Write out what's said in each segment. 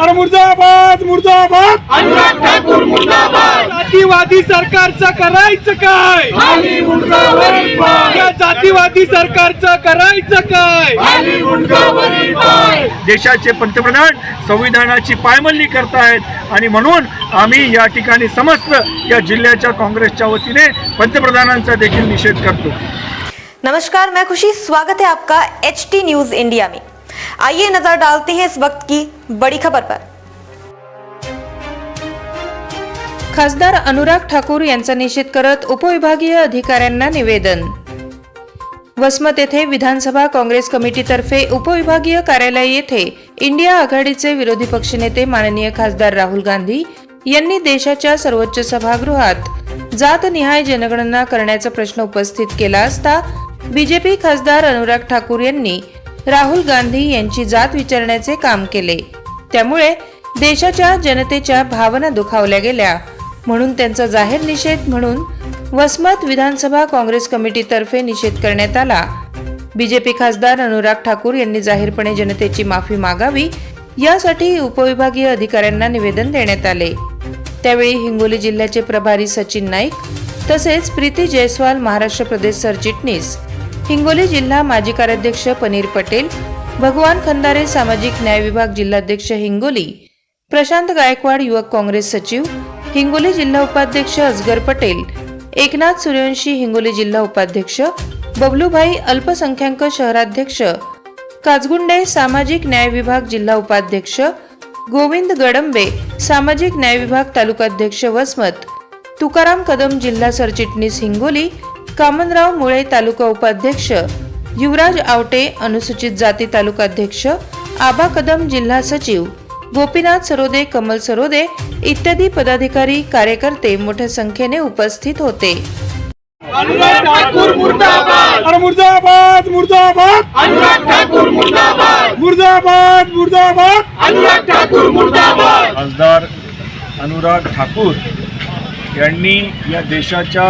अरे मुर्दाबाद मुर्दाबाद. अनुराग ठाकूर मुर्दाबाद. जातीवादी सरकारचं करायचं काय? खाली मुंडकावरील पाय. या जातीवादी सरकारचं करायचं काय? खाली मुंडकावरील पाय. देशाचे पंतप्रधान संविधानाची पायमल्ली करतायत आणि म्हणून आम्ही या ठिकाणी समस्त या जिल्ह्याच्या काँग्रेसच्या वतीने पंतप्रधानांचा देखील निषेध करतो. नमस्कार मैं खुशी. स्वागत है आपका एच टी न्यूज इंडिया में. आइए नजर डालते हैं इस वक्त की बड़ी खबर पर। खासदार अनुराग ठाकूर यांचा निषेध करत उपविभागीय अधिकाऱ्यांना निवेदन। वसमत येथे विधानसभा काँग्रेस कमिटीतर्फे उपविभागीय कार्यालय येथे इंडिया आघाडीचे विरोधी पक्षनेते माननीय खासदार राहुल गांधी यांनी देशाच्या सर्वोच्च सभागृहात जातनिहाय जनगणना करण्याचा प्रश्न उपस्थित केला असता बीजेपी खासदार अनुराग ठाकूर यांनी राहुल गांधी यांची जात विचारण्याचे काम केले. त्यामुळे देशाच्या जनतेच्या भावना दुखावल्या गेल्या. म्हणून त्यांचा जाहीर निषेध म्हणून वसमत विधानसभा काँग्रेस कमिटीतर्फे निषेध करण्यात आला. बीजेपी खासदार अनुराग ठाकूर यांनी जाहीरपणे जनतेची माफी मागावी यासाठी उपविभागीय अधिकाऱ्यांना निवेदन देण्यात आले. त्यावेळी हिंगोली जिल्ह्याचे प्रभारी सचिन नाईक तसेच प्रीती जयस्वाल महाराष्ट्र प्रदेश सरचिटणीस हिंगोली जिल्हा माजी कार्याध्यक्ष पनीर पटेल भगवान खंदारे सामाजिक न्याय विभाग जिल्हाध्यक्ष हिंगोली प्रशांत गायकवाड युवक काँग्रेस सचिव हिंगोली जिल्हा उपाध्यक्ष असगर पटेल एकनाथ सूर्यवंशी हिंगोली जिल्हा उपाध्यक्ष बबलूभाई अल्पसंख्याक शहराध्यक्ष काजगुंडे सामाजिक न्याय विभाग जिल्हा उपाध्यक्ष गोविंद गडंबे सामाजिक न्याय विभाग तालुकाध्यक्ष वसमत तुकाराम कदम जिल्हा सरचिटणीस हिंगोली कामनराव मुळे तालुका उपाध्यक्ष युवराज आवटे अनुसूचित जाती तालुकाध्यक्ष आबा कदम जिल्हा सचिव गोपीनाथ सरोदे कमल सरोदे इत्यादी पदाधिकारी कार्यकर्ते मोठ्या संख्येने उपस्थित होते. अनुराग ठाकूर मुर्दाबाद. अरे मुर्दाबाद मुर्दाबाद. अनुराग ठाकूर मुर्दाबाद. मुर्दाबाद मुर्दाबाद. अनुराग ठाकूर मुर्दाबाद. खासदार अनुराग ठाकूर यांनी या देशाच्या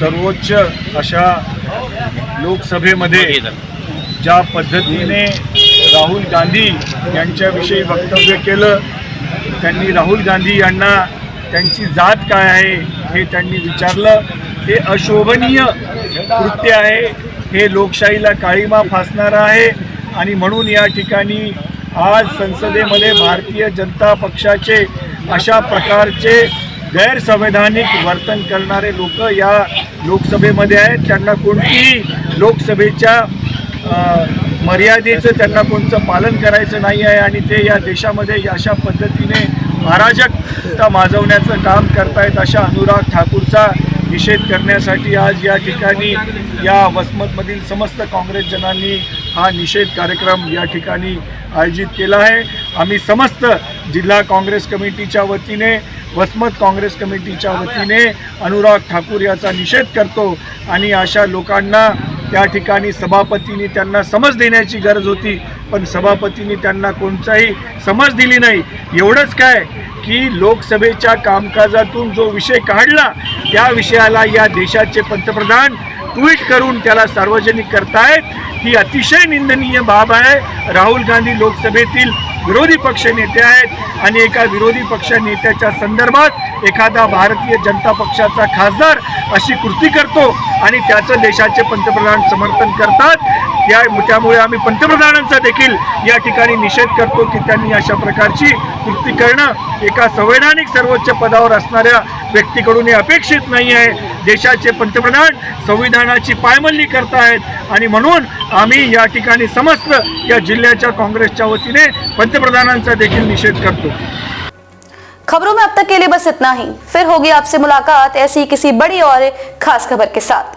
सर्वोच्च अशा लोकसभेमध्ये ज्या पद्धतीने राहुल गांधी यांच्याविषयी वक्तव्य केलं त्यांनी राहुल गांधी यांना त्यांची जात काय आहे हे त्यांनी विचारलं. हे अशोभनीय कृत्य आहे हे लोकशाहीला काळीमा फासणारं आहे आणि म्हणून या ठिकाणी आज संसदेमध्ये भारतीय जनता पक्षाचे अशा प्रकारचे गैरसंवैधानिक वर्तन करणारे लोक या लोकसभेमध्ये आहेत. त्यांना कोणतीही लोकसभेच्या मर्यादेचं त्यांना कोणतं पालन करायचं नाही आहे आणि ते या देशामध्ये अशा पद्धतीने अराजकता माजवण्याचं काम करतायत अशा अनुराग ठाकूरचा निषेध करण्यासाठी आज या ठिकाणी या वसमतमधील समस्त काँग्रेसजनांनी हा निषेध कार्यक्रम या ठिकाणी आयोजित केला आहे. आम्ही समस्त जिल्हा काँग्रेस कमिटीच्या वतीने वसमत काँग्रेस कमिटीच्या वतीने अनुराग ठाकूर याचा निषेध करतो आणि अशा लोकांना त्या ठिकाणी सभापतींनी त्यांना समज देण्याची गरज होती पण सभापतींनी त्यांना कोणताही समज दिली नाही. एवढंच काय की लोकसभेच्या कामकाजातून जो विषय काढला त्या विषयाला या देशाचे पंतप्रधान ट्विट करून त्याला सार्वजनिक करतायत. ही अतिशय निंदनीय बाब आहे. राहुल गांधी लोकसभेतील विरोधी पक्ष नेते आहेत आणि एका विरोधी पक्ष नेत्याच्या संदर्भात एखादा भारतीय जनता पक्षाचा खासदार अशी कृती करतो आणि त्याचं देशाचे पंतप्रधान समर्थन करतात. त्या त्यामुळे आम्ही पंतप्रधानांचा देखील या ठिकाणी निषेध करतो की त्यांनी अशा प्रकारची कृती करणं एका संवैधानिक सर्वोच्च पदावर असणाऱ्या व्यक्तीकडून हे अपेक्षित नाही आहे. देशाचे पंतप्रधान संविधानाची पायमल्ली करतायत आणि म्हणून आम्ही या ठिकाणी समस्त या जिल्ह्याच्या काँग्रेसच्या वतीने पंतप्रधानांचा देखील निषेध करतो. खबरों में अब तक के लिए बस इतना ही. फिर होगी आपसे मुलाकात ऐसी किसी बड़ी और खास खबर के साथ.